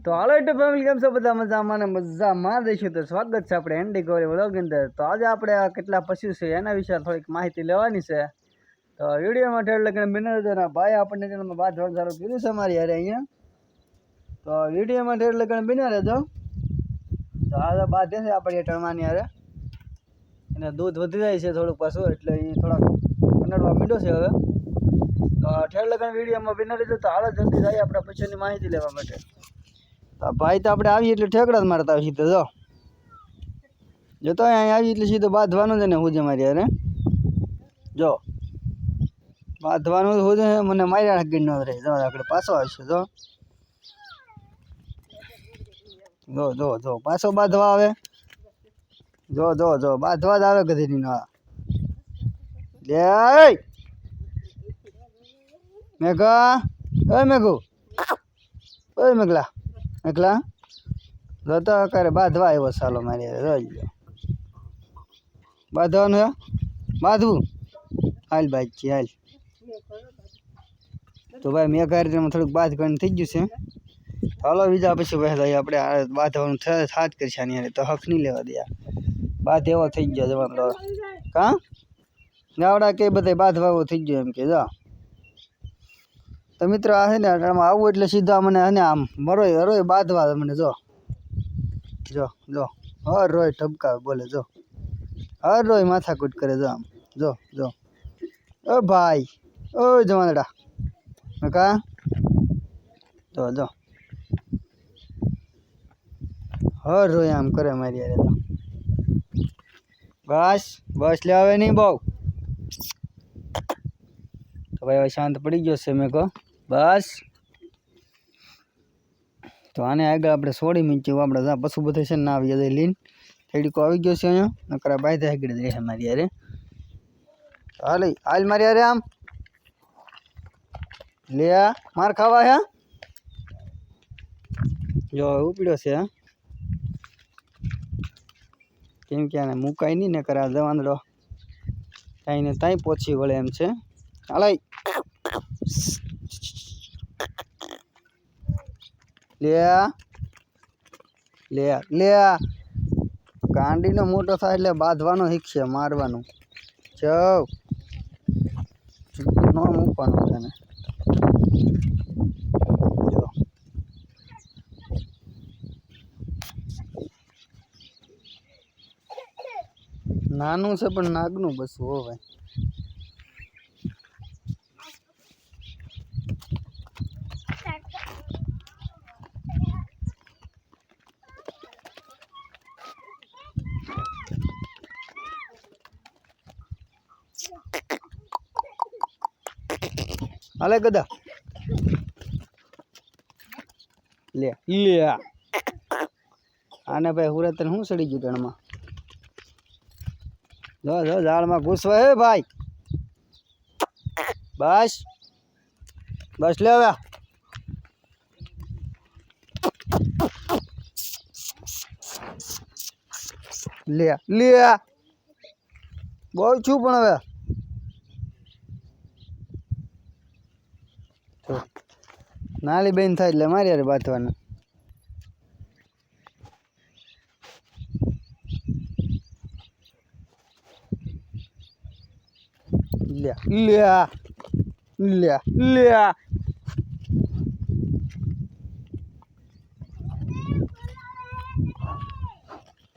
તો હાલો YouTube family કેમ છો? બધા મજામાં ને મજામાં દઈશું તો સ્વાગત છે આપણે એન્ડી ગોરી વ્લોગ અંદર. તો આજે આપણે આ કેટલા પશુ છે એના વિશે થોડીક માહિતી લેવાની છે. તો વિડીયોમાં ઠેર લગન બિનર ના ભાઈ આપણને ચેનલમાં બાદ સારું કીધું છે મારી યારે અહીંયા. તો વિડીયોમાં ઠેર લગન બિના રહેજો તો આ બાદ છે આપણે ટણવાની યારે એને દૂધ વધી જાય છે થોડુંક પાછું, એટલે એ થોડાક પનડવા મીડો છે હવે. તો ઠેર લગન વિડીયોમાં બિના રહેજો તો હાલો જલ્દી જાય આપણા પશુની માહિતી લેવા માટે. તો ભાઈ તો આપણે આવીએ એટલે ઠેકડા જ મારતા હોય સીધો, જો. જતો અહીંયા આવી એટલે સીધો બાંધવાનું છે ને હું જે મારી યારે જો. બાંધવાનું હું છે મને માર્યા ગીર ન રહે. જો, આપણે પાછો આવશે, જો. જો જો જો, પાછો બાંધવા આવે. જો જો જો, બાંધવા જ આવે ગધેડી નો લે મેઘા ઓય મેઘુ. ઓય મેઘલા. એકલા? જતો કરે બાંધવા આવ્યો સાલો મારી લો બાંધવાનું હે? બાંધવું? હાલ બાજી હાલ. તો ભાઈ મેં કરી થોડુંક બાદ કરીને થઈ ગયું છે? હાલો, બીજા પછી ભાઈ આપણે બાંધવાનું થાત કરશે આની તો હક નહીં લેવા દે બાદ એવો થઈ ગયો જવાનો. કા ગાવડા કે બધા બાંધવા થઈ ગયો એમ કે, જા. તો મિત્રો આ છે ને, આમાં આવું એટલે સીધા મને અને આમ મરોય, હરોય બાંધવા મને, જો. જો જો. હર રોય ઠપકાવે બોલે, જો. હર રોય માથાકૂટ કરે, જો આમ. જો જો. ઓ ભાઈ, ઓ જવાનડા કા? જો જો. હર રોય આમ કરે મારી યારે તો. બસ બસ લે હવે નહીં બહુ. તો ભાઈ શાંત પડી ગયો છે મેં કહો. બસ. તો આને આગળ આપણે સોળી મીંચ્યું આપણે ત્યાં પશુ બધે છે ને આવી જાય લીન. થેડીકો આવી ગયો છે અહીંયા નકરા બાય આગળ જ રહે મારી યારે હાલ હાલ મારી યારે આમ. લે આ, માર ખાવા હે? જો ઉપડ્યો છે કેમ કે આને મુકાય નહીં ને કરા જવાંદડો. કાંઈ ને ત્યાં પહોંચી વળે એમ છે. હાલાઈ લે. લે લે. આ. ગાંડીનો મોટો થાય એટલે બાંધવાનો શીખશે, મારવાનું. જવ. ન મૂકવાનું તને. નાનું છે પણ નાગનું બસ, હો ભાઈ. હાલે ગદા લે. લે. આને ભાઈ હુરે તને શું સડી ગયું ટણમાં જો જો, ઝાડમાં ઘૂસવા હે ભાઈ. બસ. બસ લે હવે. લે લે. બહુ છું પણ હવે. નાલી બેન થાય એટલે મારી યાર બાંધવાનું. લ્યા લ્યા લ્યા લે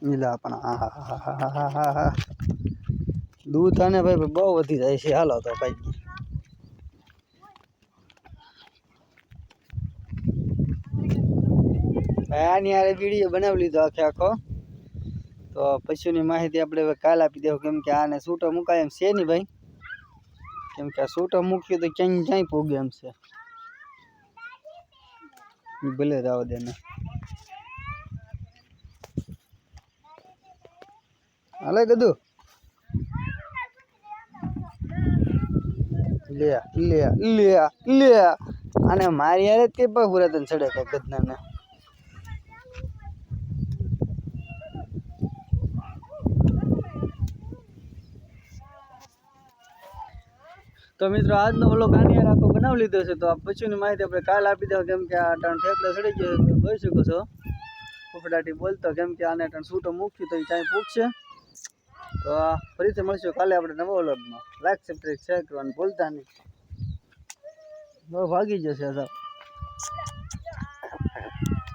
ઈલા પણ દૂધ અને ભાઈ બહુ વધી જાય છે. હાલો તો ભાઈ. આની આરે વીડિયો બનાવી લીધો આખે આખો. તો પશુની માહિતી આપણે હવે કાલ આપી દેવું, કેમ કે આને સૂટો મુકાય એમ છે નહીં ભાઈ. કેમ કે આ સૂટો મૂક્યું તો ક્યાંય ક્યાંય પોગે એમ છે. ભલે રાવ દે ને. હાલે કીધું લે લે લે લે આને મારી યારે તે પણ પૂરા તને ચડે કે ગદનાને તો મિત્રો, આજનો ઓલો કાનિયાર આખો બનાવી લીધો છે. તો આ પછીની માહિતી આપણે કાલ આપી દો કેમ કે આ ટણ ઠેકડો સડી ગયો તો જોઈ શકો છો. ફફડાટી બોલતો, કેમ કે આને ટણ છૂટો મૂક્યું તો એ કાંઈ પૂછશે તો ફરીથી મળશું કાલે આપણે નવો ઓલોગમાં લાઈક સબસ્ક્રાઈબ શેર કરવાનું બોલતા નહીં. બહુ ભાગી જશે સાહેબ